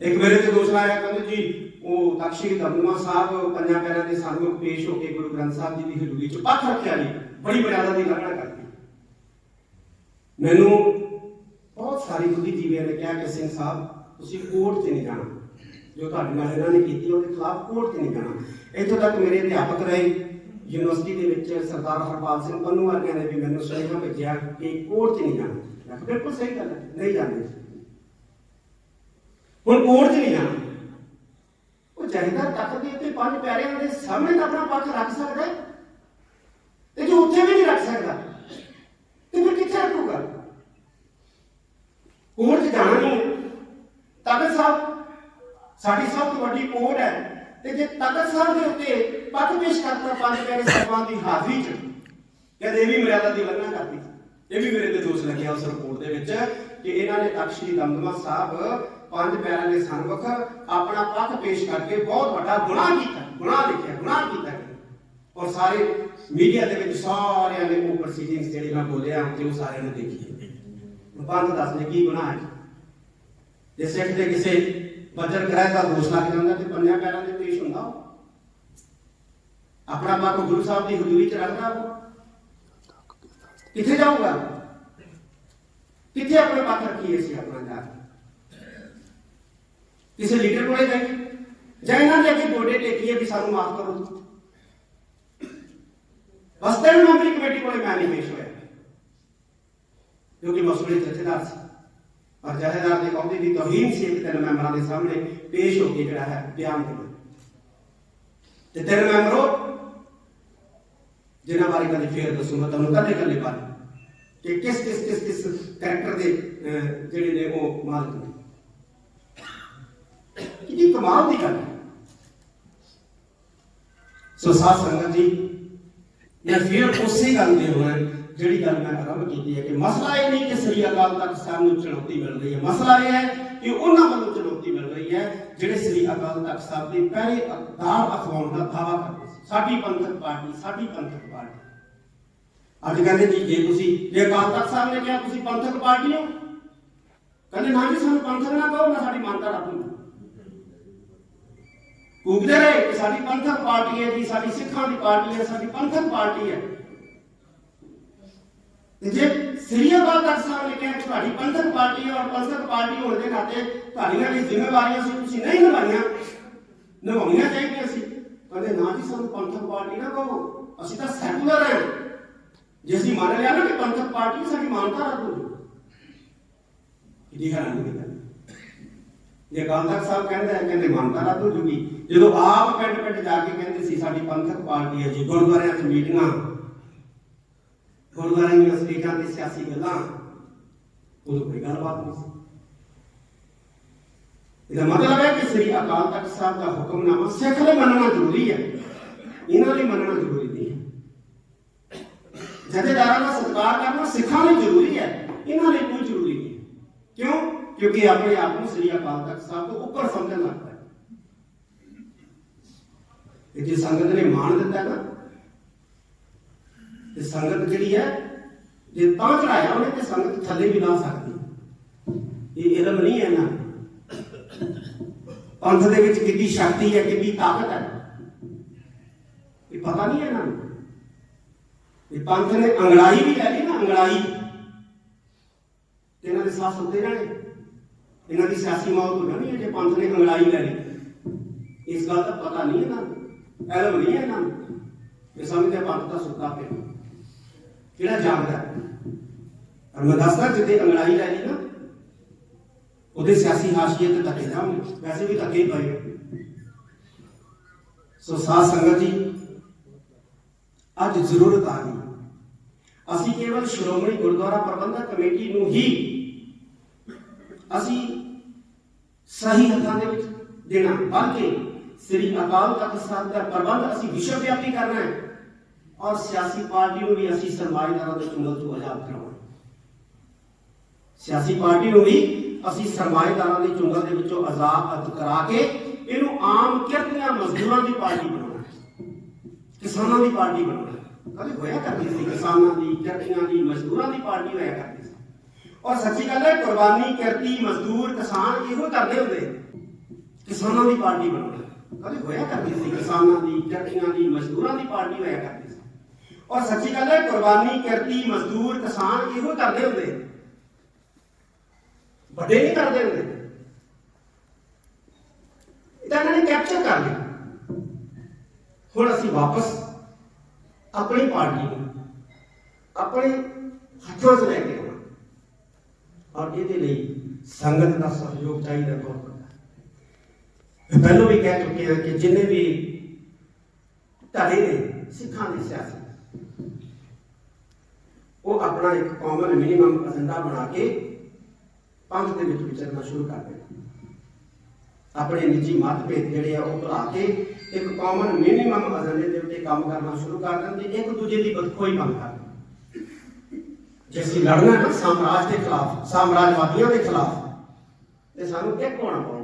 ਇੱਕ ਮੇਰੇ ਤੇ ਦੋਸ਼ ਲਾਇਆ, ਕਹਿੰਦੇ ਜੀ, ਉਹ ਤਖਸ਼ੀ ਦਮਦਮਾ ਸਾਹਿਬ, ਪੰਜਾਂ ਪੈਰਾਂ ਦੇ ਸਾਹਮਣੇ ਪੇਸ਼ ਹੋ ਕੇ ਗੁਰੂ ਗ੍ਰੰਥ ਸਾਹਿਬ ਜੀ ਦੀ ਹਜ਼ੂਰੀ ਚ ਪੱਖ ਰੱਖਿਆ ਜੀ। ਬੜੀ ਮਰਿਆਦਾ ਦੀ ਲੰਘਣਾ ਕਰਦੀ ਮੈਨੂੰ ਬਹੁਤ ਸਾਰੀ ਬੁੱਧੀਜੀਵੀਆਂ ਨੇ ਕਿਹਾ ਕਿ ਸਿੰਘ ਸਾਹਿਬ, ਤੁਸੀਂ ਕੋਰਟ 'ਚ ਨਹੀਂ ਜਾਣਾ। ਜੋ ਤੁਹਾਡੇ ਨਾਲ ਇਹਨਾਂ ਨੇ ਕੀਤੀ, ਉਹਦੇ ਖਿਲਾਫ ਕੋਰਟ 'ਚ ਨਹੀਂ ਜਾਣਾ। ਇੱਥੋਂ ਤੱਕ ਮੇਰੇ ਅਧਿਆਪਕ ਰਹੇ, ਯੂਨੀਵਰਸਿਟੀ ਦੇ ਵਿੱਚ ਸਰਦਾਰ ਹਰਪਾਲ ਸਿੰਘ ਪੰਨੂ ਵਰਗਿਆਂ ਨੇ ਵੀ ਮੈਨੂੰ ਸੁਨੇਹਾ ਭੇਜਿਆ ਕਿ ਕੋਰਟ 'ਚ ਨਹੀਂ ਜਾਣਾ। ਮੈਂ ਬਿਲਕੁਲ ਸਹੀ ਗੱਲ ਹੈ, ਨਹੀਂ ਜਾਂਦੇ ਹੁਣ ਕੋਰਟ 'ਚ ਨਹੀਂ ਜਾਣਾ। ਉਹ ਜਹੇਦਾਰ ਤਖਤ ਦੇ ਉੱਤੇ ਪੰਜ ਪਿਆਰਿਆਂ ਦੇ ਸਾਹਮਣੇ ਤਾਂ ਆਪਣਾ ਪੱਖ ਰੱਖ ਸਕਦਾ ਹੈ। ਤੇ ਜੋ ਉੱਥੇ ਵੀ ਨਹੀਂ ਰੱਖ ਸਕਦਾ, ਤੇ ਫਿਰ ਕਿੱਥੇ ਰੱਖੂਗਾ? ਕੋਰਟ 'ਚ ਜਾਣਾ ਨਹੀਂ ਤਖਤ ਸਾਹਿਬ, ਸਾਡੀ ਸਭ ਤੋਂ ਵੱਡੀ ਕੋਰਟ ਹੈ। ਤੇ ਜੇ ਤਖਤ ਸਾਹਿਬ ਦੇ ਉੱਤੇ ਪੱਖ ਪੇਸ਼ ਕਰਤਾ ਪੰਜ ਪਿਆਰੇ ਸਾਹਿਬਾਨ ਦੀ ਹਾਜ਼ਰੀ 'ਚ ਕਹਿੰਦੇ ਇਹ ਵੀ ਮਰਿਆਦਾ ਦੀ ਉਲੰਘਣਾ ਕਰਦੀ। ਇਹ ਵੀ ਮੇਰੇ ਤੇ ਦੋਸ਼ ਲੱਗਿਆ ਉਸ ਰਿਪੋਰਟ ਦੇ ਵਿੱਚ ਕਿ ਇਹਨਾਂ ਨੇ ਤਖਤ ਸ੍ਰੀ ਦਮਦਮਾ ਸਾਹਿਬ ਪੰਜ ਪਿਆਰਿਆਂ ਦੇ ਸਨਮੁਖ ਆਪਣਾ ਪੱਖ ਪੇਸ਼ ਕਰਕੇ ਬਹੁਤ ਵੱਡਾ ਗੁਨਾਹ ਕੀਤਾ, ਗੁਨਾਹ ਲਿਖਿਆ, ਗੁਨਾਹ ਕੀਤਾ ਔਰ ਸਾਰੇ ਮੀਡੀਆ ਦੇ ਵਿੱਚ ਸਾਰਿਆਂ ਨੇ ਉਹ ਪ੍ਰੋਸੀਡਿੰਗਸ ਜਿਹੜੇ ਮੈਂ ਬੋਲਿਆ ਤੇ ਉਹ ਸਾਰਿਆਂ ਨੇ ਦੇਖੀ ਪੰਜ ਦੱਸ ਕੀ ਗੁਨਾਹ ਹੈ? ਜੇ ਸਿੱਖ ਦੇ ਕਿਸੇ ਬੱਜਰ ਗ੍ਰਹਿ ਦਾ ਦੋਸ਼ ਲੱਗ ਜਾਂਦਾ ਤੇ ਪੰਜਾਂ ਪੈਰਾਂ ਦੇ ਪੇਸ਼ ਹੁੰਦਾ ਉਹ। ਆਪਣਾ ਪੱਖ ਗੁਰੂ ਸਾਹਿਬ ਦੀ ਹਜ਼ੂਰੀ ਚ ਰੱਖਦਾ ਉਹ। ਕਿੱਥੇ ਜਾਊਗਾ? ਕਿੱਥੇ ਆਪਣੇ ਪੱਖ ਰੱਖੀਏ ਸੀ ਆਪਣਾ ਜਾ ਕਿਸੇ ਲੀਡਰ ਕੋਲੇ ਜਾਈਏ। ਜਾਂ ਇਹਨਾਂ ਦੇ ਅੱਗੇ ਗੋਡੇ ਟੇਕੀਏ ਵੀ ਸਾਨੂੰ ਮਾਫ ਕਰੋ। ਵਸਤਨ ਮੰਤਰੀ ਕਮੇਟੀ ਕੋਲੇ ਮੈਂ ਨਹੀਂ ਪੇਸ਼ ਹੋਇਆ। ਜੋ ਕਿ ਮਸੂਲੀ ਜਥੇਦਾਰ ਸੀ। ਔਰ ਜਥੇਦਾਰ ਦੇ ਕਹਿੰਦੇ ਵੀ ਤੋਹੀਨ ਸੀ ਤਿੰਨ ਮੈਂਬਰਾਂ ਦੇ ਸਾਹਮਣੇ ਪੇਸ਼ ਹੋ ਕੇ ਜਿਹੜਾ ਹੈ ਬਿਆਨ ਦੇਣਾ। ਤੇ ਤਿੰਨ ਮੈਂਬਰੋ, ਜਿਨ੍ਹਾਂ ਬਾਰੇ ਕਦੇ ਫੇਰ ਦੱਸੂਗਾ ਤੁਹਾਨੂੰ ਕਦੇ ਕੱਲੇ ਬਾਰੇ। ਕਿ ਕਿਸ ਕਿਸ ਕਿਸ ਕਿਸ ਕੈਰੈਕਟਰ ਦੇ ਜਿਹੜੇ ਨੇ ਉਹ ਮਾਲਕ ਨੇ? ਕਿੰਨੀ ਕਮਾਲ ਦੀ ਗੱਲ ਹੈ? ਸੋ ਸਾਧ ਸੰਗਤ ਜੀ, ਮੈਂ ਫਿਰ ਉਸੇ ਗੱਲ ਦੇ ਹੋਏ ਜਿਹੜੀ ਗੱਲ ਮੈਂ ਆਰੰਭ ਕੀਤੀ ਹੈ ਕਿ ਮਸਲਾ ਇਹ ਨਹੀਂ ਕਿ ਸ੍ਰੀ ਅਕਾਲ ਤਖਤ ਸਾਹਿਬ ਨੂੰ ਚੁਣੌਤੀ ਮਿਲ ਰਹੀ ਹੈ। ਮਸਲਾ ਇਹ ਹੈ ਕਿ ਉਹਨਾਂ ਵੱਲੋਂ ਚੁਣੌਤੀ ਮਿਲ ਰਹੀ ਹੈ ਜਿਹੜੇ ਸ੍ਰੀ ਅਕਾਲ ਤਖਤ ਸਾਹਿਬ ਦੇ ਪਹਿਲੇ ਅਦਾਰ ਅਖਵਾਉਣ ਦਾ ਦਾਅਵਾ ਕਰਦੇ ਸੀ। ਸਾਡੀ ਪੰਥਕ ਪਾਰਟੀ, ਸਾਡੀ ਪੰਥਕ ਪਾਰਟੀ। ਅੱਜ ਕਹਿੰਦੇ ਜੀ, ਜੇ ਤੁਸੀਂ, ਜੇ ਅਕਾਲ ਤਖਤ ਸਾਹਿਬ ਨੇ ਕਿਹਾ ਤੁਸੀਂ ਪੰਥਕ ਪਾਰਟੀ ਹੋ, ਕਹਿੰਦੇ ਨਾ ਜੀ, ਸਾਨੂੰ ਪੰਥਕ ਨਾ ਕਹੋ, ਨਾ ਸਾਡੀ ਮਾਨਤਾ ਰੱਖੋ ਕੂਕਦੇ ਰਹੇ ਕਿ ਸਾਡੀ ਪੰਥਕ ਪਾਰਟੀ ਹੈ ਜੀ, ਸਾਡੀ ਸਿੱਖਾਂ ਦੀ ਪਾਰਟੀ ਹੈ, ਸਾਡੀ ਪੰਥਕ ਪਾਰਟੀ ਹੈ। ਤੇ ਜੇ ਸ੍ਰੀ ਅਕਾਲ ਤਖਤ ਸਾਹਿਬ ਕਿਹਾ ਕਿ ਤੁਹਾਡੀ ਪੰਥਕ ਪਾਰਟੀ ਹੈ ਔਰ ਪੰਥਕ ਪਾਰਟੀ ਹੋਣ ਦੇ ਨਾਤੇ ਤੁਹਾਡੀਆਂ ਵੀ ਜ਼ਿੰਮੇਵਾਰੀਆਂ ਸੀ, ਤੁਸੀਂ ਨਹੀਂ ਨਿਭਾਈਆਂ। ਨਿਭਾਉਣੀਆਂ ਚਾਹੀਦੀਆਂ ਸੀ। ਕਹਿੰਦੇ, ਨਾ ਜੀ, ਸਾਨੂੰ ਪੰਥਕ ਪਾਰਟੀ ਨਾ ਕਹੋ। ਅਸੀਂ ਤਾਂ ਸੈਕੂਲਰ ਹਾਂ। ਜੇ ਅਸੀਂ ਮੰਨ ਲਿਆ ਨਾ ਕਿ ਪੰਥਕ ਪਾਰਟੀ ਸਾਡੀ ਮਾਨਤਾ ਰੱਖ ਦੋ ਇਹਦੀ ਹੈਰਾਨੀ ਦੀ ਗੱਲ ਜੇ ਅਕਾਲ ਤਖਤ ਸਾਹਿਬ ਕਹਿੰਦਾ ਕਹਿੰਦੇ ਮਾਨਤਾ ਰੱਦ ਹੋ ਜੂਗੀ ਜਦੋਂ ਆਪ ਪਿੰਡ ਪਿੰਡ ਜਾ ਕੇ ਕਹਿੰਦੇ ਸੀ, ਸਾਡੀ ਪੰਥਕ ਪਾਰਟੀ ਹੈ ਜੀ, ਗੁਰਦੁਆਰਿਆਂ 'ਚ ਮੀਟਿੰਗਾਂ, ਗੁਰਦੁਆਰਿਆਂ ਦੀਆਂ ਸਟੇਜਾਂ ਤੇ ਸਿਆਸੀ ਗੱਲਾਂ, ਉਦੋਂ ਕੋਈ ਗੱਲਬਾਤ ਨਹੀਂ ਸੀ। ਇਹਦਾ ਮਤਲਬ ਹੈ ਕਿ ਸ੍ਰੀ ਅਕਾਲ ਤਖਤ ਸਾਹਿਬ ਦਾ ਹੁਕਮਨਾਮਾ ਸਿੱਖ ਲਈ ਮੰਨਣਾ ਜ਼ਰੂਰੀ ਹੈ, ਇਹਨਾਂ ਲਈ ਮੰਨਣਾ ਜ਼ਰੂਰੀ ਨਹੀਂ ਹੈ। ਜਥੇਦਾਰਾਂ ਦਾ ਸਤਿਕਾਰ ਕਰਨਾ ਸਿੱਖਾਂ ਲਈ ਜ਼ਰੂਰੀ ਹੈ, ਇਹਨਾਂ ਲਈ ਕੋਈ ਜ਼ਰੂਰੀ ਨਹੀਂ ਕਿਉਂ? ਕਿਉਂਕਿ ਆਪਣੇ ਆਪ ਨੂੰ ਸ੍ਰੀ ਅਕਾਲ ਤਖਤ ਸਾਹਿਬ ਤੋਂ ਉੱਪਰ ਸਮਝਣ ਲੱਗਦਾ ਹੈ ਜੇ ਸੰਗਤ ਨੇ ਮਾਣ ਦਿੱਤਾ ਨਾ, ਤੇ ਸੰਗਤ ਜਿਹੜੀ ਹੈ, ਜੇ ਤਾਂ ਚੜਾਇਆ ਉਹਨੇ, ਤੇ ਸੰਗਤ ਥੱਲੇ ਵੀ ਲਾ ਸਕਦੀ। ਇਹ ਇਲਮ ਨਹੀਂ ਹੈ ਨਾ ਪੰਥ ਦੇ ਵਿੱਚ ਕਿੰਨੀ ਸ਼ਕਤੀ ਹੈ, ਕਿੰਨੀ ਤਾਕਤ ਹੈ। ਇਹ ਪਤਾ ਨਹੀਂ ਹੈ ਨਾ। ਇਹ ਪੰਥ ਨੇ ਅੰਗੜਾਈ ਵੀ ਲੈ ਲਈ ਨਾ, ਅੰਗੜਾਈ, ਤੇ ਇਹਨਾਂ ਦੇ ਸਾਹ ਸੁੱਤੇ ਜਾਣੇ ਇਹਨਾਂ ਦੀ ਸਿਆਸੀ ਮੌਤ ਹੋ ਜਾਣੀ ਹੈ ਜੇ ਪੰਥ ਨੇ ਅੰਗੜਾਈ ਲੈ ਲਈ। ਇਸ ਗੱਲ ਦਾ ਪਤਾ ਨਹੀਂ ਹੈ ਨਾ। ਐਲਮ ਨਹੀਂ ਹੈ ਨਾ। ਇਹ ਸਮਝਦੇ ਪੰਥ ਦਾ ਸੁੱਤਾ ਪਿਆ। ਕਿਹੜਾ ਜਾਗਦਾ ਹੈ? ਔਰ ਜਿੱਦੇ ਅੰਗੜਾਈ ਲੈ ਲਈ ਨਾ ਉਹਦੇ ਸਿਆਸੀ ਹਾਸ਼ੀਏ ਤੇ ਧੱਕੇ ਜਾਣਗੇ ਵੈਸੇ ਵੀ ਧੱਕੇ ਪਏ ਸੋ ਸਾਧ ਸੰਗਤ ਜੀ, ਅੱਜ ਜ਼ਰੂਰਤ ਆ ਗਈ। ਅਸੀਂ ਕੇਵਲ ਸ਼੍ਰੋਮਣੀ ਗੁਰਦੁਆਰਾ ਪ੍ਰਬੰਧਕ ਕਮੇਟੀ ਨੂੰ ਹੀ ਅਸੀਂ ਸਹੀ ਹੱਥਾਂ ਦੇ ਵਿੱਚ ਦੇਣਾ, ਬਲਕਿ ਸ੍ਰੀ ਅਕਾਲ ਤਖਤ ਸਾਹਿਬ ਦਾ ਪ੍ਰਬੰਧ ਅਸੀਂ ਵਿਸ਼ਵ ਵਿਆਪੀ ਕਰਨਾ ਹੈ ਔਰ ਸਿਆਸੀ ਪਾਰਟੀ ਨੂੰ ਵੀ ਅਸੀਂ ਸਰਮਾਏਦਾਰਾਂ ਦੇ ਚੁੰਗਲ ਤੋਂ ਆਜ਼ਾਦ ਕਰਾਉਣਾ ਸਿਆਸੀ ਪਾਰਟੀ ਨੂੰ ਵੀ ਅਸੀਂ ਸਰਮਾਏਦਾਰਾਂ ਦੀ ਚੁੰਗਲ ਦੇ ਵਿੱਚੋਂ ਆਜ਼ਾਦ ਕਰਾ ਕੇ ਇਹਨੂੰ ਆਮ ਕਿਰਤੀਆਂ ਮਜ਼ਦੂਰਾਂ ਦੀ ਪਾਰਟੀ ਬਣਾਉਣਾ ਹੈ ਕਿਸਾਨਾਂ ਦੀ ਪਾਰਟੀ ਬਣਾਉਣਾ ਕਦੇ ਹੋਇਆ ਕਰਦੀ ਸੀ ਕਿਸਾਨਾਂ ਦੀ ਕਿਰਤੀਆਂ ਦੀ ਮਜ਼ਦੂਰਾਂ ਦੀ ਪਾਰਟੀ ਹੋਇਆ ਕਰਦੀ ਸੀ ਔਰ ਸੱਚੀ ਗੱਲ ਹੈ ਕੁਰਬਾਨੀ ਕਿਰਤੀ ਮਜ਼ਦੂਰ ਕਿਸਾਨ ਇਹੋ ਕਰਦੇ ਹੁੰਦੇ ਕਿਸਾਨਾਂ ਦੀ ਪਾਰਟੀ ਬਣਾਉਣਾ ਕਦੇ ਹੋਇਆ ਕਰਦੀ ਸੀ ਕਿਸਾਨਾਂ ਦੀ, ਜੱਟੀਆਂ ਦੀ, ਮਜ਼ਦੂਰਾਂ ਦੀ ਪਾਰਟੀ ਹੋਇਆ ਕਰਦੀ ਸੀ। ਔਰ ਸੱਚੀ ਗੱਲ ਹੈ, ਕੁਰਬਾਨੀ ਕਰਤੀ ਮਜ਼ਦੂਰ ਕਿਸਾਨ ਇਹੋ ਕਰਦੇ ਹੁੰਦੇ। ਵੱਡੇ ਨਹੀਂ ਕਰਦੇ ਹੁੰਦੇ। ਇਹ ਤਾਂ ਇਹਨਾਂ ਨੇ ਕੈਪਚਰ ਕਰ ਲਿਆ। ਹੁਣ ਅਸੀਂ ਵਾਪਸ ਆਪਣੀ ਪਾਰਟੀ ਨੂੰ, ਆਪਣੇ ਹੱਥਾਂ 'ਚ ਲੈ ਕੇ ਆਉਣਾ। ਔਰ ਇਹਦੇ ਲਈ ਸੰਗਤ ਦਾ ਸਹਿਯੋਗ ਚਾਹੀਦਾ ਬਹੁਤ। ਪਹਿਲਾਂ ਵੀ ਕਹਿ ਚੁੱਕੇ ਹਾਂ ਕਿ ਜਿੰਨੇ ਵੀ ਧੜੇ ਨੇ, ਸਿੱਖਾਂ ਦੇ ਸਿਆਸੀ, ਉਹ ਆਪਣਾ ਇੱਕ ਕਾਮਨ ਮਿਨੀਮਮ ਏਜੰਡਾ ਬਣਾ ਕੇ ਪੰਥ ਦੇ ਵਿੱਚ ਵਿਚਰਨਾ ਸ਼ੁਰੂ ਕਰ ਦੇਣ ਆਪਣੇ ਨਿੱਜੀ ਮਤਭੇਦ ਜਿਹੜੇ ਆ ਉਹ ਭੁਲਾ ਕੇ ਇੱਕ ਕਾਮਨ ਮਿਨੀਮਮ ਏਜੰਡੇ ਦੇ ਉੱਤੇ ਕੰਮ ਕਰਨਾ ਸ਼ੁਰੂ ਕਰ ਦਿੰਦੇ, ਇੱਕ ਦੂਜੇ ਦੀ ਬਦਖੋਈ ਬੰਦ ਕਰ ਦੇਣ ਜੇ ਅਸੀਂ ਲੜਨਾ ਹੈ ਸਾਮਰਾਜ ਦੇ ਖਿਲਾਫ, ਸਾਮਰਾਜਵਾਦੀਆਂ ਦੇ ਖਿਲਾਫ, ਤੇ ਸਾਨੂੰ ਇੱਕ ਹੋਣਾ ਪਊਗਾ